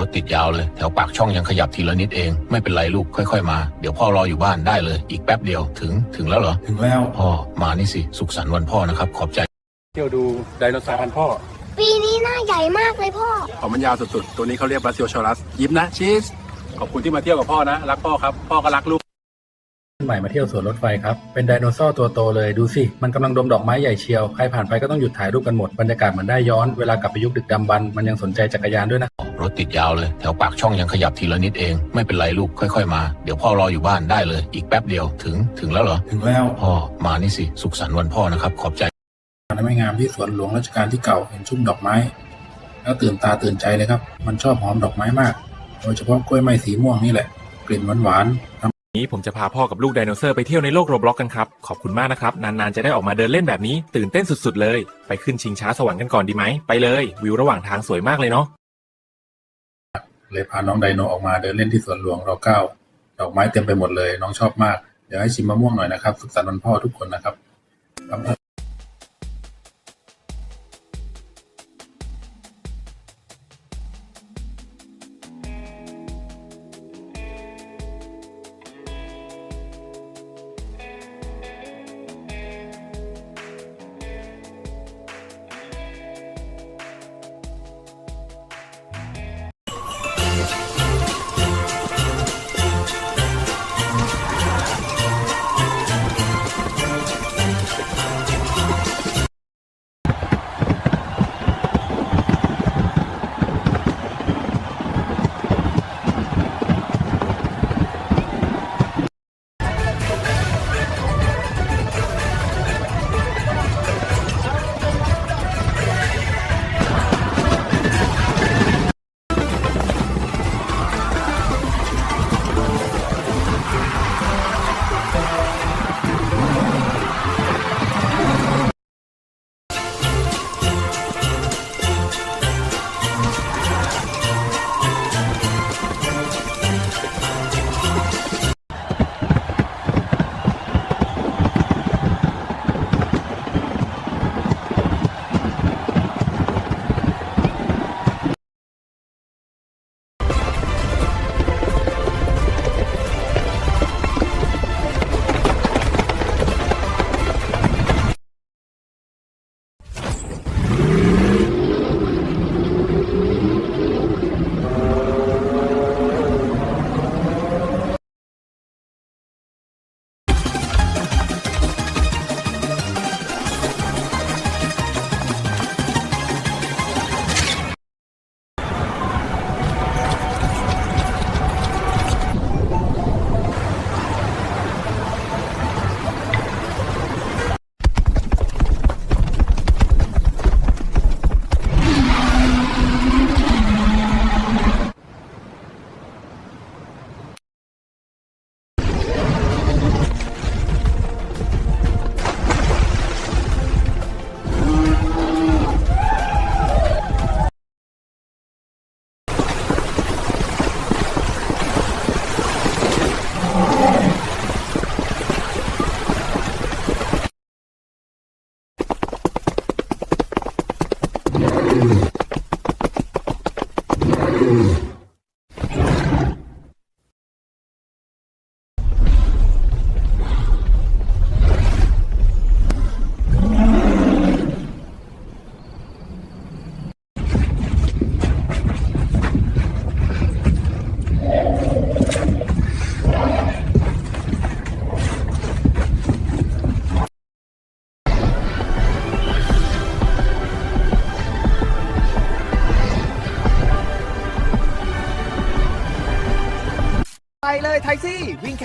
รถติดยาวเลย แถวปากช่องยังขยับทีละนิดเอง ไม่เป็นไรลูกค่อย ๆ มา เดี๋ยวพ่อรออยู่บ้านได้เลย อีกแป๊บเดียวถึงถึงแล้วเหรอ ถึงแล้ว พ่อมานี่สิ สุขสันต์วันพ่อนะครับ ขอบใจ เที่ยวดูไดโนเสาร์พันธุ์พ่อ ปีนี้หน้าใหญ่มากเลยพ่อเขามันยาวสุดๆ ตัวนี้เขาเรียกบราซิลชอรัส ยิ้มนะชีส ขอบคุณที่มาเที่ยวกับพ่อนะ รักพ่อครับ พ่อก็รักลูก ใหม่มาเที่ยวสวนรถไฟครับ เป็นไดโนเสาร์ตัวโตเลย ดูสิ มันกำลังดมดอกไม้ใหญ่เชียว ใครผ่านไปก็ต้องหยุดถ่ายรูปกันหมด บรรยากาศเหมือนได้ย้อน เวลากลับไปยุคดึกดำบรรพ์มันยังสนใจจักรยานด้วยนะ รถติดยาวเลย แถวปากช่องยังขยับทีละนิดเอง ไม่เป็นไรลูก ค่อย ๆ มา เดี๋ยวพ่อรออยู่บ้านได้เลย อีกแป๊บเดียว ถึง ถึงแล้วเหรอ ถึงแล้ว พ่อ มานี่สิ สุขสันต์วันพ่อนะครับ ขอบใจมันไม่งามที่สวนหลวงรัชกาลที่เก่า เห็นชุ่มดอกไม้ แล้วตื่นตาตื่นใจเลยครับ มันชอบหอมดอกไม้มาก โดยเฉพาะกล้วยไม้สีม่วงนี่แหละ กลิ่นหวานๆ นี้ผมจะพาพ่อกับลูกไดโนเสาร์ไปเที่ยวในโลกโรบล็อกกันครับ ขอบคุณมากนะครับ นานๆ จะได้ออกมาเดินเล่นแบบนี้ ตื่นเต้นสุดๆเลย ไปขึ้นชิงช้าสวรรค์กันก่อนดีไหม ไปเลย วิวระหว่างทางสวยมากเลยเนาะเลยพาน้องไดโนออกมาเดินเล่นที่สวนหลวงรอเก้าดอกไม้เต็มไปหมดเลย น้องชอบมากเดี๋ยวให้ชิมมะม่วงหน่อยนะครับสุขสันต์วันพ่อทุกคนนะครับ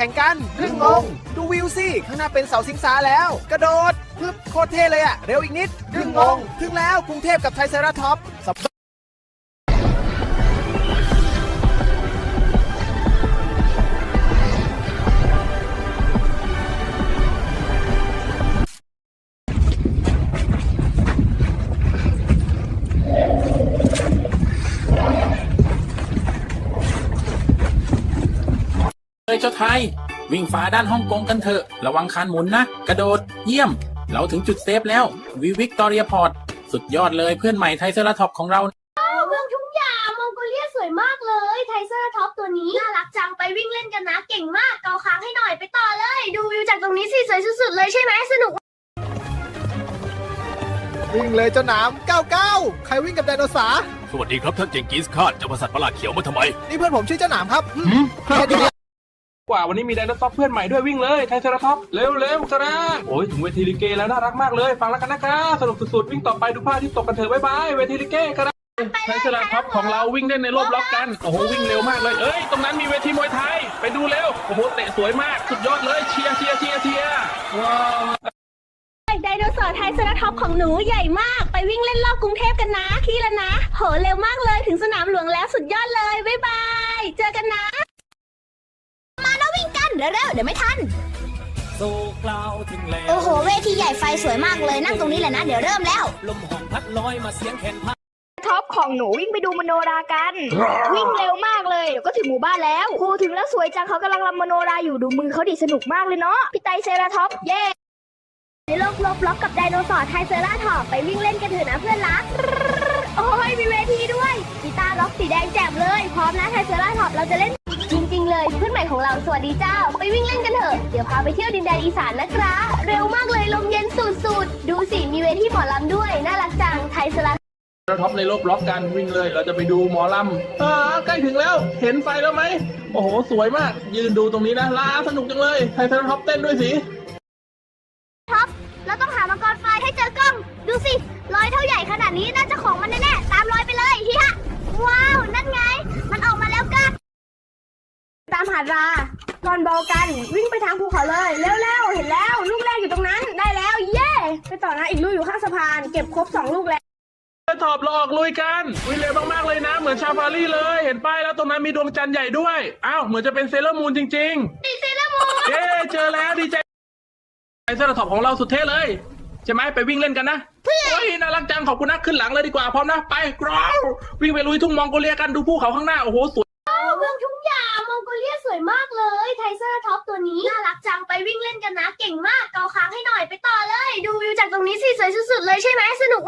ข่งกันพึ่งงง ดูวิวสิ ข้างหน้าเป็นเสาสิงสาแล้ว กระโดดพึบโคตรเท่เลยอะเร็วอีกนิดพึ่งงง ถึงแล้วกรุงเทพกับไทยเซราท็อป จ้าไทย วิ่งฝ่าด้านฮ่องกงกันเถอะ ระวังคานหมุนนะ กระโดดเยี่ยม เราถึงจุดเซฟแล้ว วิวิกตอเรียพอร์ต สุดยอดเลยเพื่อนใหม่ไทยเซราท็อปของเราเมืองทุ่งหญ้ามองโกเลียสวยมากเลวิ่งเล่นกันนะ เก่งมาก เกาค้างให้หน่อยไปต่อเลย ดูวิวจากตรงนี้สิสวยสุดๆเลยใช่ไหมสนุก วิ่งเลยเจ้าหนาม99 ใครวิ่งกับไดโนเสาร์สวัสดีครับท่านเจงกิสคาดจะมาสัตว์ประหลาดเขียวมาทำไม นี่เพื่อนผมชื่อเจ้าหนามครับอืมแค่นี้ กว่าวันนี้มีไดโนเสาร์เพื่อนใหม่ด้วยวิ่งเลยไทเซราท็อปเร็วเร็วๆครับโอ้ยถึงเวทีลิเกแล้วน่ารักมากเลย ฟังแล้วกันนะครับสนุกสุดๆวิ่งต่อไปดูผ้าที่ตกกันเถอะบ๊ายบายเวทีลิเกครับไทเซราท็อปของเราวิ่งเล่นในรอบล็อกกันโอ้โหวิ่งเร็วมากเลยเอ้ยตรงนั้นมีเวทีมวยไทยไปดูเร็วโอ้โหเตะสวยมากสุดยอดเลยเชียร์เชียร์เชียร์เชียร์ว้าวไดโนเสาร์ไทยสระท็อปของหนูใหญ่มากไปวิ่งเล่นรอบกรุงเทพกันนะที่ละนะ โหเร็วมากเลยถึงสนามหลวงแล้วสุดยอดเลยบ๊ายบาย เจอกันนะ มานะวิ่งกันเร็วๆเดี๋ยวไม่ทันโอ้โหเวทีใหญ่ไฟสวยมากเลยนั่งตรงนี้แหละนะเดี๋ยวเริ่มแล้วท็อปของหนูวิ่งไปดูมโนรากัน วิ่งเร็วมากเลยเดี๋ยวก็ถึงหมู่บ้านแล้วครูถึงแล้วสวยจังเขากำลังรำมโนราอยู่ดูมือเขาดิสนุกมากเลยเนาะพี่ไตรเซราท็อปเย้ในโลกลบล็อกกับไดโนเสาร์ไทเซราท็อปไปวิ่งเล่นกันเถอะนะเพื่อนรักโอ้ยมีเวทีด้วยกีตาร์ล็อกสีแดงแจ่มเลยพร้อมนะไทเซราท็อปเราจะเล่นจริงๆ เลยเพื่อนใหม่ของเราสวัสดีเจ้า ไปวิ่งเล่นกันเถอะเดี๋ยวพาไปเที่ยวดินแดนอีสานนะครับเร็วมากเลยลมเย็นสุดๆ ดูสิมีเวทีหมอลำด้วย น่ารักจังไทเซราท็อปในรอบล็อกกันวิ่งเลย เราจะไปดูหมอลำอ่าใกล้ถึงแล้ว เห็นไฟแล้วไหมโอ้โห สวยมาก ยืนดูตรงนี้นะลาสนุกจังเลยไทเซราท็อปเต้นด้วยสิเราต้องหามังกรไฟให้เจอกล้อง ดูสิรอยเท่าใหญ่ขนาดนี้น่าจะของมันแน่ๆตามรอยไปเลยเฮียว้าว นั่นไง มันออกมาแล้วกัน ตามหาด ราลอนบอลกัน วิ่งไปทางภูเขาเลยเร็วๆเห็นแล้ว ลูกแรกอยู่ตรงนั้นได้แล้ว เย้ไปต่อนะอีกลูกอยู่ข้างสะพาน เก็บครบสองลูกแล้วถอบเราออกลุยกันวิ่งเร็วมากๆเลยนะ เหมือนชาฟารีเลย เห็นป้ายแล้วตรงนั้นมีดวงจันทร์ใหญ่ด้วยอ้าวเหมือนจะเป็นเซเลอร์มูนจริงๆเซเลอร์มูนเย้เจอแล้วดีใจไอเซอร์ท็อปของเราสุดเท่เลยใช่ไหมไปวิ่งเล่นกันนะเฮ้ยน่ารักจังขอบคุณนะขึ้นหลังเลยดีกว่าพร้อมนะไปกราววิ่งไปลุยทุ่งมองโกเลียกันดูภูเขาข้างหน้าโอ้โหสวยเมืองทุ่ง วยมากเลยไทเซอร์ท็อปตัวนี้ น่ารักจังไปวิ่งเล่นกันนะ เก่งมากเกาค้างให้หน่อยไปต่อเลย ดูวิวจากตรงนี้สิสวยสุดๆเลยใช่ไหมสนุก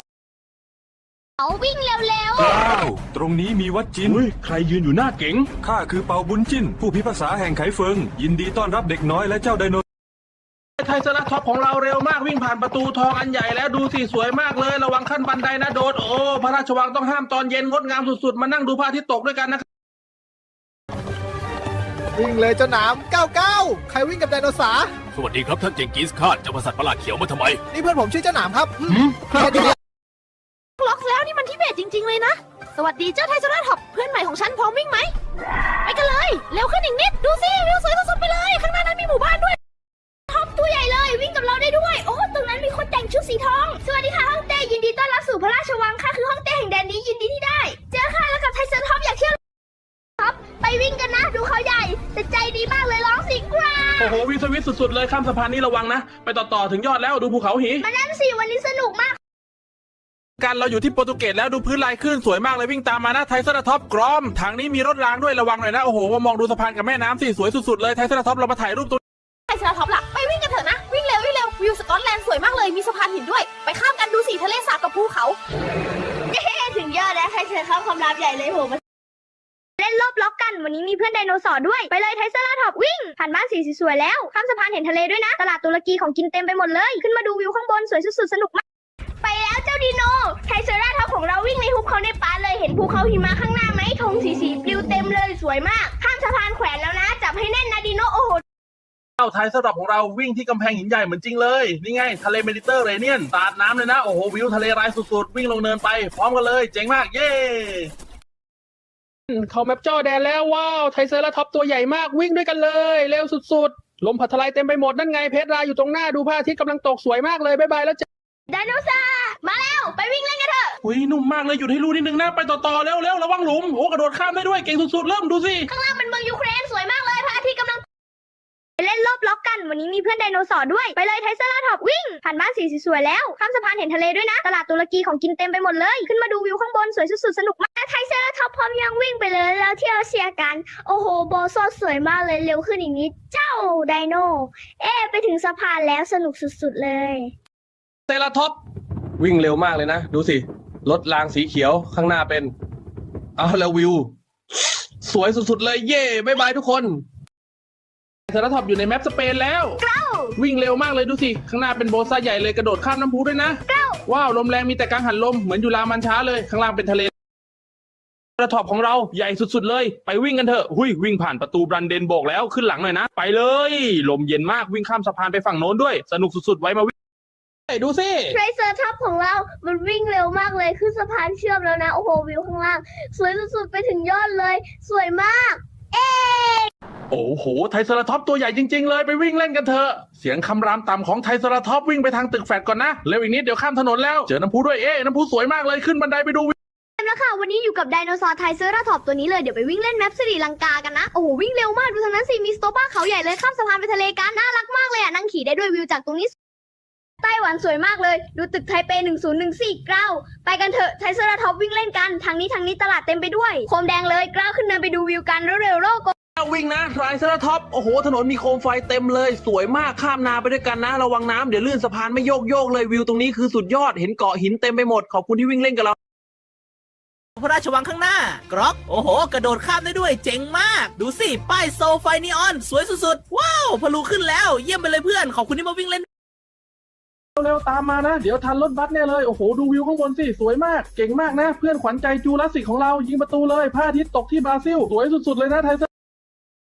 เอาวิ่งเร็วๆว้าวตรงนี้มีวัดจินเฮ้ยใครยืนอยู่หน้าเก๋ง ข้าคือเปาบุญจินผู้พิพากษาแห่งไขเฟิง ยินดีต้อนรับเด็กน้อยและเจ้าไดโนไทยสลัดท็อปของเราเร็วมากวิ่งผ่านประตูทองอันใหญ่แล้วดูสิสวยมากเลย ระวังขั้นบันไดนะโดดโอ้พระราชวังต้องห้ามตอนเย็นงดงามสุดๆ มานั่งดูพระอาทิตย์ตกด้วยกันนะครับ วิ่งเลยเจ้าหนาม99 ใครวิ่งกับไดโนเสาร์สวัสดีครับท่านเจงกิสคาดจะมาสัตว์ประหลาดเขียวมาทำไม นี่เพื่อนผมชื่อเจ้าหนามครับอืมแค่นี้ล็อกแล้วนี่มันทิเบตจริง ๆ เลยนะ สวัสดีเจ้าไทยสลัดท็อปเพื่อนใหม่ของฉันพร้อมวิ่งไหม ไปกันเลย เร็วขึ้นอีกนิด ดูสิวิวสวยสุดๆไปเลย ข้างหน้านั้นมีหมู่บ้านด้วย ท็อปตัวใหญ่เลย วิ่งกับเราได้ด้วย โอ้ตรงนั้นมีคนแต่งชุดสีทอง สวัสดีค่ะฮ่องเต้ยินดีต้อนรับสู่พระราชวังค่ะคือฮ่องเต้แห่งแดนนี้ยินดีที่ได้ วิ่งกันนะ ดูเขาใหญ่แต่ใจดีมากเลยร้องสิกราโอ้โหวิวสวิตสุดๆเลยข้ามสะพานนี้ระวังนะ ไปต่อๆถึงยอดแล้วดูภูเขาหีมานั่นสิวันนี้สนุกมาก กันเราอยู่ที่โปรตุเกสแล้วดูพื้นลายขึ้นสวยมากเลยวิ่งตามมานะไทยสลัดท็อปกรอมทางนี้มีรถรางด้วยระวังหน่อยนะโอ้โหมามองดูสะพานกับแม่น้ำสิสวยสุดๆเลยไทยสลัดท็อปเรามาถ่ายรูปตัวไทยสลาท็อปล่ะไปวิ่งกันเถอะนะวิ่งเร็ววิ่งเร็ววิวสกอตแลนด์สวยมากเลยมีสะพานหินด้วย ไปข้ามกันดูสิทะเลสาบกับภูเขาเย้ถึงยอดแล้วไทยเซอร์เข้าความลับใหญ่เลยโหมา เล่นรอบล็อกกัน วันนี้มีเพื่อนไดโนเสาร์ด้วย ไปเลยไทเซอร์ท็อปวิ่ง ผ่านบ้านสีสวยๆแล้ว ข้ามสะพานเห็นทะเลด้วยนะ ตลาดตุรกีของกินเต็มไปหมดเลย ขึ้นมาดูวิวข้างบนสวยสุดๆ สนุกมาก ไปแล้วเจ้าดีโน ไทเซอร์ท็อปของเราวิ่งในหุบเขาในป่าเลย เห็นภูเขาหิมะข้างหน้าไหมธงสีสีปลิวเต็มเลยสวยมาก ข้ามสะพานแขวนแล้วนะ จับให้แน่นนะดีโน โอ้โหเจ้าไทยสำหรับของเราวิ่งที่กำแพงหินใหญ่เหมือนจริงเลย นี่ไง ทะเลเมดิเตอร์เรเนียนสาดน้ำเลยนะ โอ้โหวิวทะเลรายสุดๆ วิ่งลงเนินไป พร้อมกันเลย เจ๋งมาก เย้ เขาแมปจอแดนแล้วว้าวไทเซอร์ท็อปตัวใหญ่มากวิ่งด้วยกันเลย เร็วสุดๆ ลมพัดทลายเต็มไปหมดนั่นไงเพชรราอยู่ตรงหน้าดูพระอาทิตย์กำลังตกสวยมากเลย บ๊ายบายแล้วเจอไดโนเสาร์มาแล้วไปวิ่งเล่นกันเถอะอุ้ยนุ่มมากเลยหยุดให้รู้นิดนึงนะไปต่อๆเร็วๆระวังหลุมโอ้กระโดดข้ามได้ด้วยเก่งสุดๆเริ่มดูสิ ข้างล่างเป็นเมืองยูเครนสวยมากเลยพระอาทิตย์กำลัง ไปเล่นรอบล็อกกัน วันนี้มีเพื่อนไดโนเสาร์ด้วย ไปเลยไทเซอร์ท็อปวิ่ง ผ่านบ้านสีสวยๆแล้ว ข้ามสะพานเห็นทะเลด้วยนะ ตลาดตุรกีของกินเต็มไปหมดเลย ขึ้นมาดูวิวข้างบนสวยสุดๆ สนุกมากไทเซอร์ท็อปพร้อมยังวิ่งไปเลยแล้วเที่ยวเชียร์กัน โอ้โหโบโซสวยมากเลยเร็วขึ้นอีกนิด เจ้าไดโน เอ๊ไปถึงสะพานแล้วสนุกสุดๆเลยเซราท็อปวิ่งเร็วมากเลยนะ ดูสิรถรางสีเขียวข้างหน้าเป็นเอาแล้ววิว สวยสุดๆเลยเย่บายบายทุกคน เซราท็อปอยู่ในแมปสเปนแล้ว วิ่งเร็วมากเลยดูสิ ข้างหน้าเป็นโบสซ่าใหญ่เลยกระโดดข้ามน้ำพุด้วยนะ ว้าวลมแรงมีแต่กังหันลมเหมือนอยู่ลามันช้าเลย ข้างล่างเป็นทะเลเซราท็อปของเราใหญ่สุดๆเลย ไปวิ่งกันเถอะหุยวิ่งผ่านประตูบรันเดนโบกแล้วขึ้นหลังหน่อยนะ ไปเลย ลมเย็นมากวิ่งข้ามสะพานไปฝั่งโน้นด้วย สนุกสุดๆไว้มาวิ่งดูสิไทรเซอร์ท็อปของเรา มันวิ่งเร็วมากเลยขึ้นสะพานเชื่อมแล้วนะ โอ้โหวิวข้างล่าง สวยสุดๆไปถึงยอดเลย สวยมากเอ๊ะ โอ้โห ไทรเซราท็อปตัวใหญ่จริง ๆ เลยไปวิ่งเล่นกันเถอะ เสียงคำรามต่ำของไทรเซราท็อปวิ่งไปทางตึกแฟดก่อนนะ เร็วอีกนิดเดี๋ยวข้ามถนนแล้ว เจอน้ำพุด้วยเอ๊ะน้ำพุสวยมากเลยขึ้นบันไดไปดูวิวแล้วค่ะ วันนี้อยู่กับไดโนเสาร์ไทเซอร์ท็อปตัวนี้เลย เดี๋ยวไปวิ่งเล่นแมปสรีลังกากันนะ โอ้โห วิ่งเร็วมาก ดูทางนั้นสิ มีสโตบ้าเขาใหญ่เลยข้ามสะพานไปทะเลกัน น่ารักมากเลยอะ นั่งขี่ได้ด้วยวิวจากตรงนี้ ไต้หวันสวยมากเลย ดูตึกไทเป 1014กล้าวไปกันเถอะไทรเซอร์ท็อปวิ่งเล่นกัน ทางนี้ทางนี้ตลาดเต็มไปด้วย โคมแดงเลยกล้าวขึ้นเนินไปดูวิวกันเร็วๆโลกวิ่งนะไทรเซราท็อป โอ้โห ถนนมีโคมไฟเต็มเลย สวยมาก ข้ามนาไปด้วยกันนะ ระวังน้ำเดี๋ยวลื่นสะพานไม่โยกโยกเลย วิวตรงนี้คือสุดยอด เห็นเกาะหินเต็มไปหมด ขอบคุณที่วิ่งเล่นกับเรา พระราชวังข้างหน้า กรอก โอ้โห กระโดดข้ามได้ด้วย เจ๋งมาก ดูสิ ป้ายโซไฟนีออน สวยสุดๆ ว้าว พลูขึ้นแล้ว เยี่ยมไปเลยเพื่อน ขอบคุณที่มาวิ่งเล่น เร็วๆตามมานะ เดี๋ยวทันรถบัสแน่เลย โอ้โห ดูวิวข้างบนสิ สวยมาก เก่งมากนะ เพื่อนขวัญใจจูราสสิกของเรา ยิงประตูเลยพระอาทิตย์ตกที่บราซิล สวยสุดๆเลยนะไทเซอร์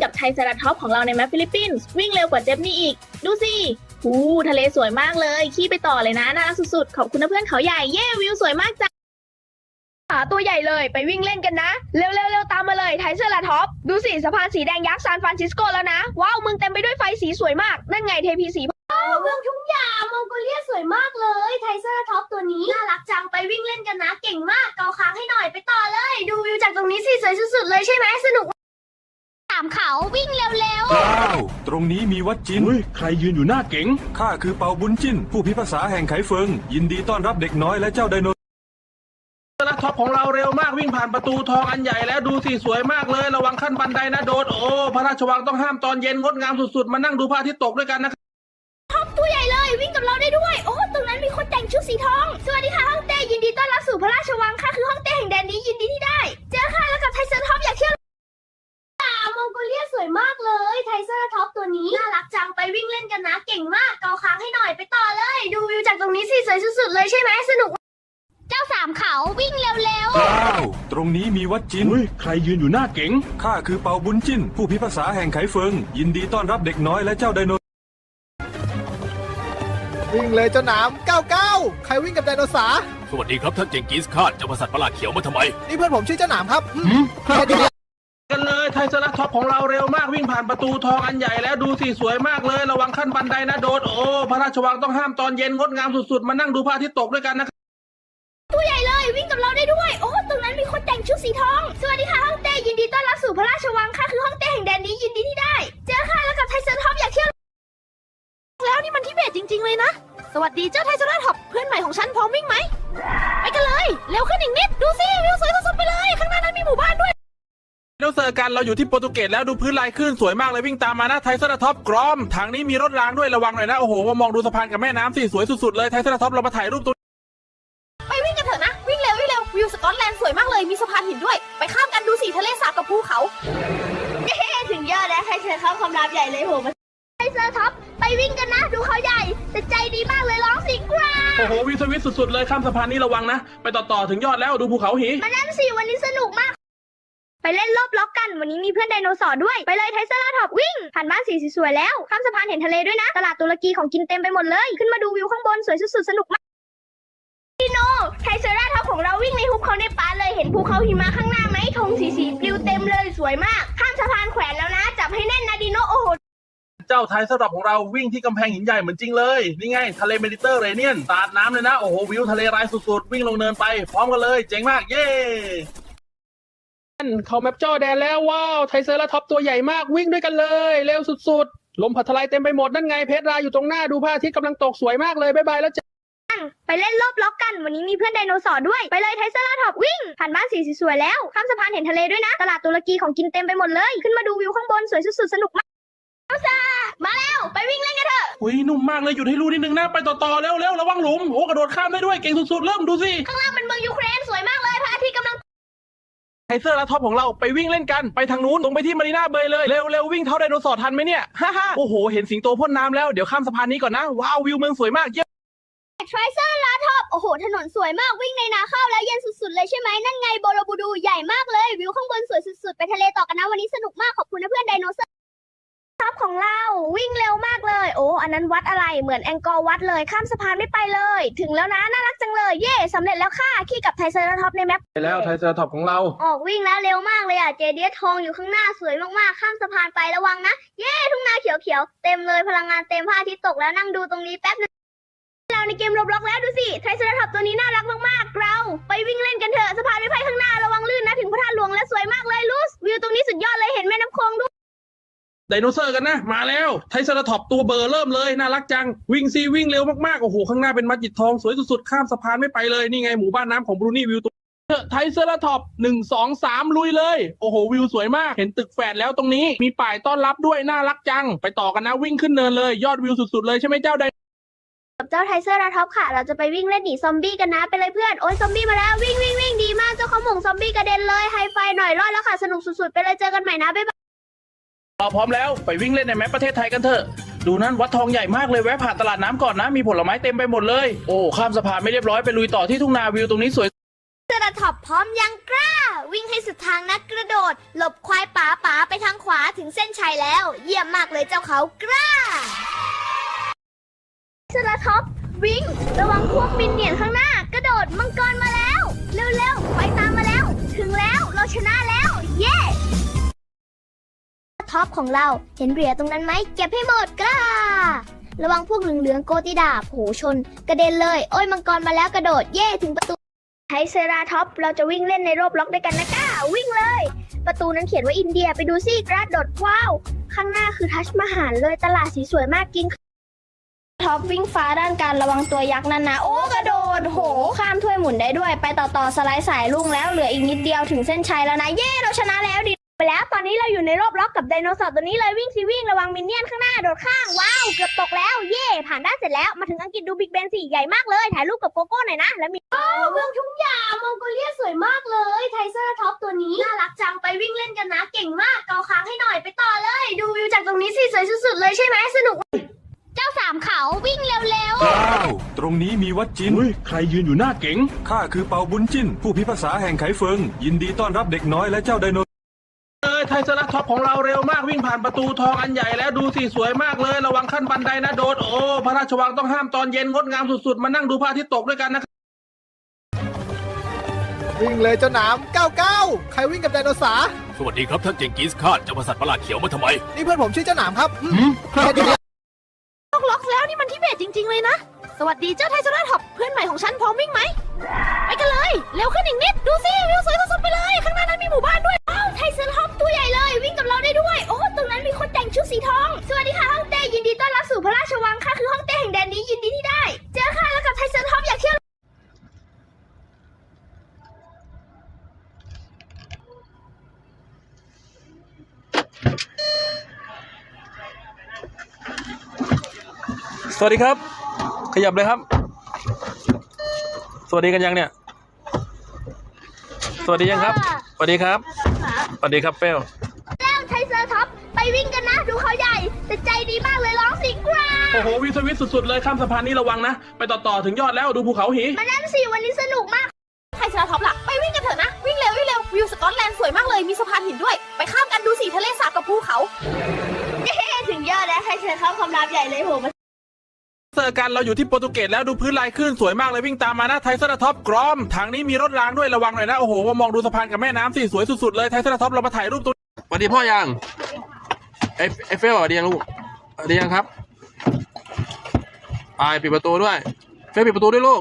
กับไทรเซราท็อปของเราในแมปฟิลิปปินส์วิ่งเร็วกว่าเจฟนี่อีก ดูสิหูทะเลสวยมากเลย ขี่ไปต่อเลยนะน่ารักสุดๆ ขอบคุณนะเพื่อนเขาใหญ่ เย้วิวสวยมากจ้ะหาตัวใหญ่เลยไปวิ่งเล่นกันนะ เร็วๆเร็วตามมาเลยไทรเซราท็อปดูสิสะพานสีแดงยักษ์ซานฟรานซิสโกแล้วนะ ว้าวเมืองเต็มไปด้วยไฟสีสวยมาก นั่นไงเทพีสีเมืองทุ่ง วิ่งเล่นกันนะ เก่งมากเกาค้างให้หน่อยไปต่อเลย ดูวิวจากตรงนี้สิสวยสุดๆเลยใช่ไหมสนุกสามเขาวิ่งเร็วๆว้าวตรงนี้มีวัดจิน เฮ้ยใครยืนอยู่หน้าเก๋ง ข้าคือเปาบุญจินผู้พิพากษาแห่งไขเฟิง ยินดีต้อนรับเด็กน้อยและเจ้าไดโนเซราท็อปของเราเร็วมากวิ่งผ่านประตูทองอันใหญ่แล้วดูสิสวยมากเลย ระวังขั้นบันไดนะโดดโอ้พระราชวังต้องห้ามตอนเย็นงดงามสุดๆ มานั่งดูพระอาทิตย์ตกด้วยกันนะครับตัวใหญ่เลยวิ่งกับเราได้ด้วยโอ้ ตรงนั้นมีคนแต่งชุดสีทอง สวัสดีค่ะฮ่องเต้ยินดีต้อนรับสู่พระราชวังค่ะคือฮ่องเต้แห่งแดนนี้ยินดีที่ได้ เจอค่ะแล้วกับไทเซอร์ท็อปอยากเที่ยวอ่ามองโกเลียสวยมากเลยไทเซอร์ท็อปตัวนี้น่ารักจังไปวิ่งเล่นกันนะ เก่งมากเกาค้างให้หน่อยไปต่อเลย ดูวิวจากตรงนี้สิสวยสุดๆเลยใช่ไหมสนุก เจ้าสามเขาวิ่งเร็วว้าวตรงนี้มีวัดจินเฮ้ยใครยืนอยู่หน้าเก๋ง ข้าคือเปาบุญจินผู้พิพากษาแห่งไขเฟิง ยินดีต้อนรับเด็กน้อยและเจ้าไดโน วิ่งเลยเจ้าหนาม99 ใครวิ่งกับไดโนเสาร์สวัสดีครับท่านเจงกิสคาดเจ้าประสัตว์ประหลาดเขียวมาทำไม นี่เพื่อนผมชื่อเจ้าหนามครับหืมแค่นี้ กันเลยไทเซราท็อปของเราเร็วมากวิ่งผ่านประตูทองอันใหญ่แล้วดูสิสวยมากเลย ระวังขั้นบันไดนะโดดโอ้พระราชวังต้องห้ามตอนเย็นงดงามสุดๆ มานั่งดูพระอาทิตย์ตกด้วยกันนะครับตัวใหญ่เลยวิ่งกับเราได้ด้วย โอ้ตรงนั้นมีคนแต่งชุดสีทอง สวัสดีค่ะฮ่องเต้ยินดีต้อนรับสู่พระราชวังค่ะคือฮ่องเต้แห่งแดนนี้ยินดีที่ได้ เจอค่ะแล้วกับไทเซอร์ท็อปอยากเที่ยว แล้วนี่มันทิเบตจริง ๆ เลยนะ สวัสดีเจ้าไทเซอร์ท็อปเพื่อนใหม่ของฉันพร้อมวิ่งไหม ไปกันเลย เร็วขึ้นอีกนิด ดูสิวิวสวยสุดๆไปเลย ข้างหน้านั้นมีหมู่บ้านด้วย เราเจอกันเราอยู่ที่โปรตุเกสแล้วดูพื้นลายขึ้นสวยมากเลยวิ่งตามมานะไทเซราท็อปกรอมทางนี้มีรถรางด้วยระวังหน่อยนะโอ้โหมองดูสะพานกับแม่น้ำสิสวยสุดๆเลยไทเซราท็อปเรามาถ่ายรูปตัวไปวิ่งกันเถอะนะ วิ่งเร็ววิ่งเร็ววิวสกอตแลนด์สวยมากเลยมีสะพานหินด้วย ไปข้ามกันดูสิทะเลสาบกับภูเขา เย้ถึงยอดแล้วไทเซอร์ท็อปความลับใหญ่เลยโหมาไท เซอร์ท็อปไปวิ่งกันนะ ดูเขาใหญ่แต่ใจดีมากเลยร้องสิกราโอ้โหวิวสวิตสุดๆเลยข้ามสะพานนี้ระวังนะ ไปต่อต่อถึงยอดแล้วดูภูเขาหีมานั่นสิวันนี้สนุกมาก ไปเล่นรอบล็อกกันวันนี้มีเพื่อนไดโนเสาร์ด้วยไปเลยไทเซอร์ท็อปวิ่ง ผ่านบ้านสีสวยๆแล้วข้ามสะพานเห็นทะเลด้วยนะ ตลาดตุรกีของกินเต็มไปหมดเลย ขึ้นมาดูวิวข้างบนสวยสุดๆสนุกมากพี่โนไทเซอร์ท็อปของเราวิ่งในหุบเขาในป่าเลยเห็นภูเขาหิมะข้างหน้าไหมธงสีสีๆปลิวเต็มเลยสวยมาก ข้ามสะพานแขวนแล้วนะ จับให้แน่นนะดีโนโอ้โห เจ้าไทยสำหรับของเราวิ่งที่กำแพงหินใหญ่เหมือนจริงเลย นี่ไง ทะเลเมดิเตอร์เรเนียนตาดน้ำเลยนะ โอ้โห วิวทะเลรายสุดๆ วิ่งลงเนินไป พร้อมกันเลย เจ๋งมาก เย้เขาแมปจอแดนแล้วว้าวไทเซอร์ท็อปตัวใหญ่มากวิ่งด้วยกันเลย เร็วสุดๆ ลมพัดทลายเต็มไปหมดนั่นไงเพชรราอยู่ตรงหน้าดูพระอาทิตย์กำลังตกสวยมากเลยบ๊ายบายแล้วเจอไปเล่นรอบล็อกกัน วันนี้มีเพื่อนไดโนเสาร์ด้วย ไปเลยไทเซอร์ท็อปวิ่ง ผ่านบ้านสีสวยๆแล้ว ข้ามสะพานเห็นทะเลด้วยนะ ตลาดตุรกีของกินเต็มไปหมดเลย ขึ้นมาดูวิวข้างบนสวยสุดๆ สนุกมาก เอลซ่ามาแล้ว ไปวิ่งเล่นกันเถอะ อุ้ยนุ่มมากเลยหยุดให้รู้นิดนึงนะ ไปต่อต่อๆเร็วๆระวังหลุมโอ้กระโดดข้ามได้ด้วยเก่งสุดๆเริ่มดูสิข้างล่างเป็นเมืองยูเครนสวยมากเลยพระอาทิตย์กำลังไทเซอร์และท็อปของเราไปวิ่งเล่นกันไปทางนู้นตรงไปที่มารีนาเบยเลยเร็วเร็ววิ่งเท่าไดโนเสาร์ทันไหมเนี่ยฮ่าฮ่าโอ้โหเห็นสิงโตพ่นน้ำแล้วเดี๋ยวข้ามสะพานนี้ก่อนนะว้าววิวเมืองสวยมากเยี่ยมทริเซอร์ลาท็อปโอ้โห ถนนสวยมากวิ่งในนาข้าวแล้วเย็นสุดๆเลยใช่ไหมนั่นไงโบโลบูดูใหญ่มากเลยวิวข้างบนสวยสุดๆ ไปทะเลต่อกันนะวันนี้สนุกมากขอบคุณนะเพื่อนไดโนเสาร์ ท็อปของเราวิ่งเร็วมากเลย โอ้อันนั้นวัดอะไรเหมือนแองกอร์วัดเลยข้ามสะพานไม่ไปเลย ถึงแล้วนะน่ารักจังเลยเย่สำเร็จแล้วค่ะขี่กับไทเซอร์ท็อปในแมปไปแล้วไทเซอร์ท็อปของเรา ออกวิ่งแล้วเร็วมากเลยอะเจเดียทองอยู่ข้างหน้าสวยมากๆ ข้ามสะพานไประวังนะเย้ทุ่งนาเขียวๆเต็มเลยพลังงานเต็มพระอาทิตย์ตกแล้วนั่งดูตรงนี้แป๊บนึงเราในเกมโรบล็อกแล้วดูสิไทรเซอร์ท็อปตัวนี้น่ารักมากๆเรา ไปวิ่งเล่นกันเถอะสะพานไม้ไผ่ข้างหน้าระวังลื่นนะถึงพระธาตุหลวงแล้วสวยมากเลยลูสวิวตรงนี้สุดยอดเลยเห็นแม่น้ำโขงด้วย ไดโนเสาร์กันนะ มาแล้วไทเซอร์ท็อปตัวเบอร์เริ่มเลย น่ารักจัง วิ่งซีวิ่งเร็วมากๆ โอ้โห ข้างหน้าเป็นมัสยิดทองสวยสุดๆ ข้ามสะพานไม่ไปเลย นี่ไงหมู่บ้านน้ำของบรูนี่วิวตัวไทเซอร์ท็อปหนึ่งสองสามลุยเลย โอ้โห วิวสวยมาก เห็นตึกแฝดแล้วตรงนี้ มีป้ายต้อนรับด้วย น่ารักจัง ไปต่อกันนะ วิ่งขึ้นเนินเลย ยอดวิวสุดๆ เลยใช่ไหมเจ้าไดกับเจ้าไทเซอร์ท็อปค่ะ เราจะไปวิ่งเล่นหนีซอมบี้กันนะ ไปเลยเพื่อน โอ้ยซอมบี้มาแล้ว วิ่งวิ่งวิ่งดีมาก เจ้าขโมงซอมบี้กระเด็นเลย ไฮไฟหน่อยรอดแล้วค่ะ สนุกสุดๆ ไปเลยเจอกันใหม่นะ บ๊ายบาย เราพร้อมแล้วไปวิ่งเล่นในแมปประเทศไทยกันเถอะ ดูนั่นวัดทองใหญ่มากเลยแวะผ่านตลาดน้ำก่อนนะ มีผลไม้เต็มไปหมดเลย โอ้ ข้ามสะพานไม่เรียบร้อยไปลุยต่อที่ทุ่งนาวิวตรงนี้สวย เซราท็อปพร้อมยังกล้า วิ่งให้สุดทางนะกระโดด หลบควายป๋าป๋าไปทางขวาถึงเส้นชัยแล้ว เยี่ยมมากเลยเจ้าเขากล้า เซราท็อปวิ่ง ระวังพวกมินเนี่ยนข้างหน้า กระโดดมังกรมาแล้ว เร็วๆไปตามมาแล้ว ถึงแล้วเราชนะแล้ว เย้ ท็อปของเราเห็นเหรียญตรงนั้นไหมเก็บให้หมดกล้าระวังพวกเหลืองๆโกติดาโหชน กระเด็นเลย โอ้ยมังกรมาแล้วกระโดดเย่ถึงประตูไทเซราท็อปเราจะวิ่งเล่นในโรบล็อกด้วยกันนะก้าวิ่งเลย ประตูนั้นเขียนว่าอินเดียไปดูสิกระโดดว้าว ข้างหน้าคือทัชมาหารเลยตลาดสีสวยมากกินท็อปวิ่งฟ้าด้านการระวังตัวยักษ์นั่นนะโอ้กระโดดโห ข้ามถ้วยหมุนได้ด้วย ไปต่อต่อสไลด์สายลุงแล้วเหลืออีกนิดเดียวถึงเส้นชัยแล้วนะเย่เราชนะแล้วดี ไปแล้วตอนนี้เราอยู่ในรอบล็อกกับไดโนเสาร์ตัวนี้เลยวิ่งสิวิ่งระวังมินเนี่ยนข้างหน้าโดดข้าง ว้าวเกือบตกแล้วเย่ผ่านด้านเสร็จแล้วมาถึงอังกฤษดูบิ๊กเบนสิใหญ่มากเลยถ่ายรูปกับโกโก้หน่อยนะ แล้วมีเมืองทุ่งหญ้ามองโกเลียสวยมากเลยไทเซอร์ท็อปตัวนี้ น่ารักจังไปวิ่งเล่นกันนะ เก่งมากเกาค้างให้หน่อยไปต่อเลย ดูวิวจากตรงนี้สิสวยสุดๆเลยใช่ไหมสนุก เจ้าสามเขาวิ่งเร็วว้าว ตรงนี้มีวัดจิน อุ้ยใครยืนอยู่หน้าเก๋ง ข้าคือเปาบุญจินผู้พิพากษาแห่งไขเฟิง ยินดีต้อนรับเด็กน้อยและเจ้าไดโนเอ้ย ไทยสลัดท็อปของเราเร็วมากวิ่งผ่านประตูทองอันใหญ่แล้วดูสิสวยมากเลย ระวังขั้นบันไดนะโดดโอ้พระราชวังต้องห้ามตอนเย็นงดงามสุดๆ มานั่งดูพระอาทิตย์ตกด้วยกันนะครับวิ่งเลยเจ้าหนาม99 ใครวิ่งกับไดโนเสาร์สวัสดีครับท่านเจงกิสคาดจะมาสัตว์ประหลาดเขียวมาทำไม นี่เพื่อนผมชื่อเจ้าหนามครับแค่นี้ๆล็อกแล้วนี่มันที่เบตจริง ๆ เลยนะ สวัสดีเจ้าไทเซอร์ท็อปเพื่อนใหม่ของฉันพร้อมวิ่งไหม ไปกันเลย เร็วขึ้นอีกนิด ดูสิวิวสวยสุดๆไปเลย ข้างหน้านั้นมีหมู่บ้านด้วย โอ้ตรงนั้นมีคนแต่งชุดสีทอง สวัสดีค่ะฮ่องเต้ยินดีต้อนรับสู่พระราชวังค่ะคือฮ่องเต้แห่งแดนนี้ยินดีที่ได้ เจอค่ะแล้วกับไทเซอร์ท็อปอยากเที่ยวสวัสดีครับ ขยับเลยครับ สวัสดีกันยังเนี่ย สวัสดียังครับ สวัสดีครับ สวัสดีครับเปล วิ่งกันนะ ดูเขาใหญ่แต่ใจดีมากเลยร้องสิกราโอ้โหวิวสวิตสุดๆเลยข้ามสะพานนี้ระวังนะ ไปต่อๆถึงยอดแล้วดูภูเขาหีมานั่นสิวันนี้สนุกมากไทยชนะท็อปล่ะไปวิ่งกันเถอะนะ วิ่งเร็ววิ่งเร็ววิวสกอตแลนด์สวยมากเลยมีสะพานหินด้วย ไปข้ามกันดูสิทะเลสาบกับภูเขาเย้ถึงยอดแล้วไทเซอร์ท็อปความลับใหญ่เลยโหมาเจอกันเราอยู่ที่โปรตุเกสแล้วดูพื้นลายขึ้นสวยมากเลยวิ่งตามมานะไทเซอร์ท็อปกรอมทางนี้มีรถรางด้วยระวังหน่อยนะโอ้โหมองดูสะพานกับแม่น้ำสิสวยสุดๆเลยไทเซอร์ท็อปเรามาถ่ายรูปตัวสวัสดีพ่อยัง เอฟเอฟเฟลสวัสดียังลูกสวัสดียังครับไปปิดประตูด้วย เฟลปิดประตูด้วยลูก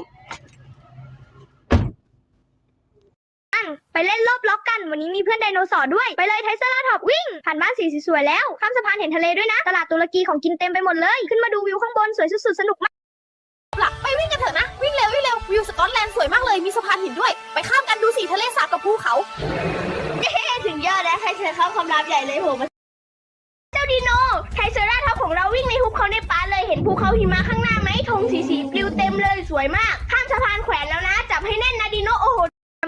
ไปเล่นรอบล็อกกัน วันนี้มีเพื่อนไดโนเสาร์ด้วย ไปเลยไทเซอร์ท็อปวิ่ง ผ่านบ้านสีสวยๆแล้ว ข้ามสะพานเห็นทะเลด้วยนะ ตลาดตุรกีของกินเต็มไปหมดเลย ขึ้นมาดูวิวข้างบนสวยสุดๆ สนุกมากล่ะไปวิ่งกันเถอะนะ วิ่งเร็ววิ่งเร็ว วิวสกอตแลนด์สวยมากเลย มีสะพานหินด้วย ไปข้ามกันดูสิทะเลสาบกับภูเขา เย้ ถึงยอดแล้วไทเซอร์ท็อปความลับใหญ่เลยโหมา เจ้าดีโนไทเซอร์ท็อปของเราวิ่งในหุบเขาในป่าเลยเห็นภูเขาหิมะข้างหน้าไหมธงสีสีปลิวเต็มเลยสวยมาก ข้ามสะพานแขวนแล้วนะ จับให้แน่นนะดีโนโอ้โห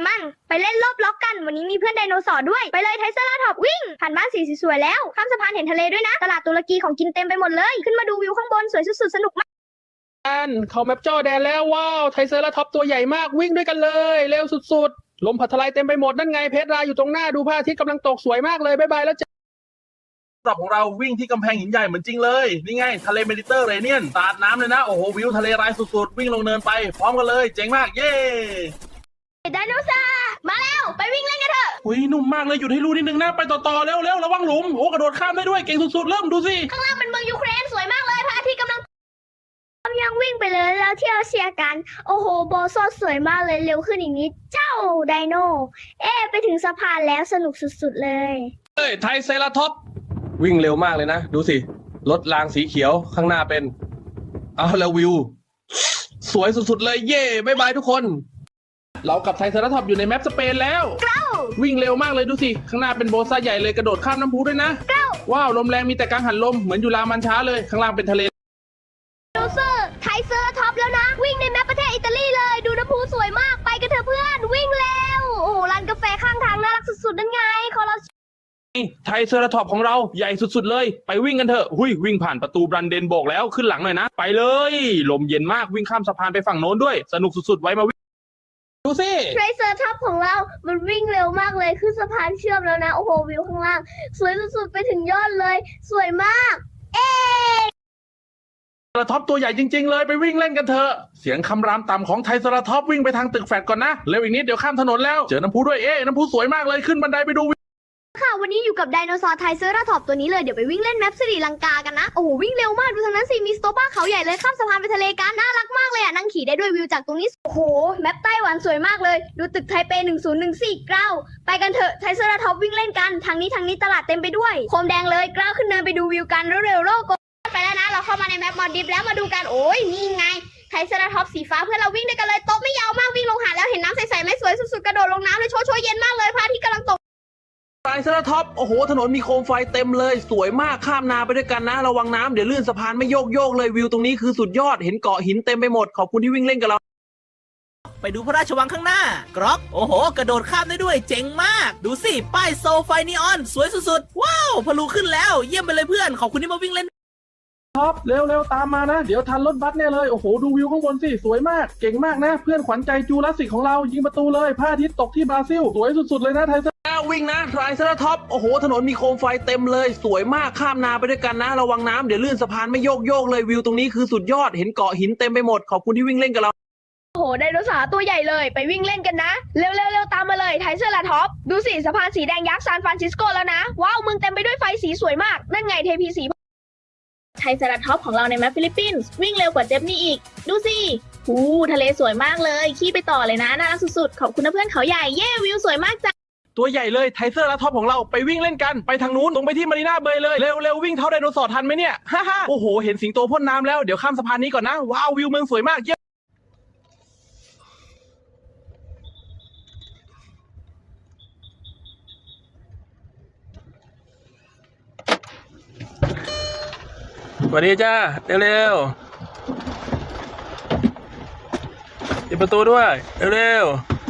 มันไปเล่นรอบล็อกกัน วันนี้มีเพื่อนไดโนเสาร์ด้วย ไปเลยไทเซอร์ท็อปวิ่ง ผ่านบ้านสีสวยแล้ว ข้ามสะพานเห็นทะเลด้วยนะ ตลาดตุรกีของกินเต็มไปหมดเลย ขึ้นมาดูวิวข้างบนสวยสุดๆ สนุกมากอันเขาแมปจอแดนแล้วว้าวไทเซอร์ท็อปตัวใหญ่มากวิ่งด้วยกันเลย เร็วสุดๆ ลมพัดทลายเต็มไปหมดนั่นไงเพชรราอยู่ตรงหน้าดูพระอาทิตย์กำลังตกสวยมากเลยบ๊ายบายแล้วจ้ะสำหรับของเราวิ่งที่กำแพงหินใหญ่เหมือนจริงเลย นี่ไง ทะเลเมดิเตอร์เรเนียนสาดน้ำเลยนะ โอ้โห วิวทะเลรายสุดๆ วิ่งลงเนินไป พร้อมกันเลย เจ๋งมาก เย้ไดโนเสาร์มาแล้ว ไปวิ่งเล่นกันเถอะหุยนุ่มมากเลยหยุดให้รู้นิดนึงนะ ไปต่อๆเร็วๆระวังหลุม โอ้กระโดดข้ามได้ด้วยเก่งสุดๆ เริ่มดูสิ ข้างล่างเป็นเมืองยูเครนสวยมากเลยพระอาทิตย์กำลังยังวิ่งไปเลยแล้วเที่ยวเชียร์กัน โอ้โหโบโซสวยมากเลยเร็วขึ้นอีกนิดเจ้าไดโนเอ๊ะไปถึงสะพานแล้วสนุกสุดๆเลยเอ้ยไทเซราท็อป วิ่งเร็วมากเลยนะ ดูสิ รถรางสีเขียวข้างหน้าเป็น เอาแล้ววิว สวยสุดๆเลยเย่บ๊ายบายทุกคน เรากับไทเซราท็อปอยู่ในแมปสเปนแล้ววิ่งเร็วมากเลยดูสิ ข้างหน้าเป็นโบสถ์ใหญ่เลยกระโดดข้ามน้ำพุด้วยนะ ว้าว ลมแรงมีแต่กังหันลมเหมือนอยู่ลามันช้าเลย ข้างล่างเป็นทะเลโดเซอร์ไทเซอร์ท็อปแล้วนะ วิ่งในแมปประเทศอิตาลีเลย ดูน้ำพุสวยมากไปกันเถอะเพื่อน วิ่งเร็วโอ้โหร้านกาแฟข้างทางน่ารักสุดๆนั่นไงคอร์ ไทเซอร์ท็อปของเราใหญ่สุดๆเลย ไปวิ่งกันเถอะหุยวิ่งผ่านประตูบรันเดนโบกแล้วขึ้นหลังหน่อยนะ ไปเลย ลมเย็นมากวิ่งข้ามสะพานไปฝั่งโน้นด้วย สนุกสุดๆ ไว้มาวิ่งดูสิไทเซอร์ท็อปของเรา มันวิ่งเร็วมากเลย ขึ้นสะพานเชื่อมแล้วนะ โอ้โห วิวข้างล่าง สวยสุดๆ ไปถึงยอดเลย สวยมาก เอ๊เซราท็อปตัวใหญ่จริง ๆ เลยไปวิ่งเล่นกันเถอะ เสียงคำรามต่ำของไทเซราท็อปวิ่งไปทางตึกแฟดก่อนนะ เร็วอีกนิดเดี๋ยวข้ามถนนแล้ว เจอน้ำพุด้วย เอ๊ะน้ำพุสวยมากเลยขึ้นบันไดไปดูวิว ค่ะ วันนี้อยู่กับไดโนเสาร์ไทเซอร์ท็อปตัวนี้เลย เดี๋ยวไปวิ่งเล่นแมปสรีลังกากันนะ โอ้โห วิ่งเร็วมาก ดูทางนั้นสิ มีสโตบ้าเขาใหญ่เลยข้ามสะพานไปทะเลกัน น่ารักมากเลยอะ นั่งขี่ได้ด้วยวิวจากตรงนี้ โอ้โห แมปไต้หวันสวยมากเลย ดูตึกไทเป 1014กล้าวไปกันเถอะไทเซอร์ท็อปวิ่งเล่นกัน ทางนี้ทางนี้ตลาดเต็มไปด้วยโคมแดงเลยกล้าวขึ้นเนินไปดูวิวกันเร็วๆโลกไปแล้วนะ เราเข้ามาในแมปมอดดิฟแล้วมาดูกันโอ้ยนี่ไงไทเซอร์ท็อปสีฟ้าเพื่อเราวิ่งด้วยกันเลยโต๊ะไม่ยาวมากวิ่งลงหาแล้วเห็นน้ำใสๆไหมสวยสุดๆกระโดดลงน้ำเลยโชว์โชว์เย็นมากเลยพระอาทิตย์กำลังตก ไทเซราท็อปโอ้โห ถนนมีโคมไฟเต็มเลย สวยมากข้ามนาไปด้วยกันนะ ระวังน้ำเดี๋ยวลื่นสะพานไม่โยกโยกๆเลยวิวตรงนี้คือสุดยอดเห็นเกาะหินเต็มไปหมด ขอบคุณที่วิ่งเล่นกับเรา ไปดูพระราชวังข้างหน้ากรอกโอ้โห กระโดดข้ามได้ด้วยเจ๋งมาก ดูสิ ป้ายโซไฟนีออน สวยสุดๆ ว้าวพลูขึ้นแล้วเยี่ยมไปเลยเพื่อน ขอบคุณที่มาวิ่งเล่นท็อปเร็วๆตามมานะ เดี๋ยวทันรถบัสแน่เลย โอ้โห ดูวิวข้างบนสิ สวยมากเก่งมากนะ เพื่อนขวัญใจจูราสสิกของเรายิงประตูเลยพระอาทิตย์ตกที่บราซิลสวยสุดๆเลยนะไทเซอร์ แล้ววิ่งนะไทรเซราท็อปโอ้โห ถนนมีโคมไฟเต็มเลย สวยมากข้ามนาไปด้วยกันนะ ระวังน้ำเดี๋ยวลื่นสะพานไม่โยกโยกเลยวิวตรงนี้คือสุดยอดเห็นเกาะหินเต็มไปหมด ขอบคุณที่วิ่งเล่นกับเรา โอ้โหไดโนเสาร์ตัวใหญ่เลยไปวิ่งเล่นกันนะ เร็วๆเร็วตามมาเลยไทเซอร์ลาท็อปดูสิสะพานสีแดงยักษ์ซานฟรานซิสโกแล้วนะ ว้าวเมืองเต็มไปด้วยไฟสีสวยมาก นั่นไงเทพีสีไทเซอร์ลาท็อปของเราในแมปฟิลิปปินส์วิ่งเร็วกว่าเจฟนี่อีก ดูสิหูทะเลสวยมากเลย ขี่ไปต่อเลยนะ น่ารักสุดๆ ขอบคุณเพื่อนเขาใหญ่ เย้วิวสวยมากจ้ะ ตัวใหญ่เลยไทเซอร์และท็อปของเราไปวิ่งเล่นกันไปทางนู้นตรงไปที่มารีนาเบย์เลยเร็วเร็ววิ่งเท่าไดโนเสาร์ทันไหมเนี่ยฮ่าฮ่าโอ้โห เห็นสิงโตพ่นน้ำแล้วเดี๋ยวข้ามสะพานนี้ก่อนนะว้าววิวเมืองสวยมากเยี่ยมสวัสดีจ้าเร็วๆปิดประตูด้วย เร็วๆ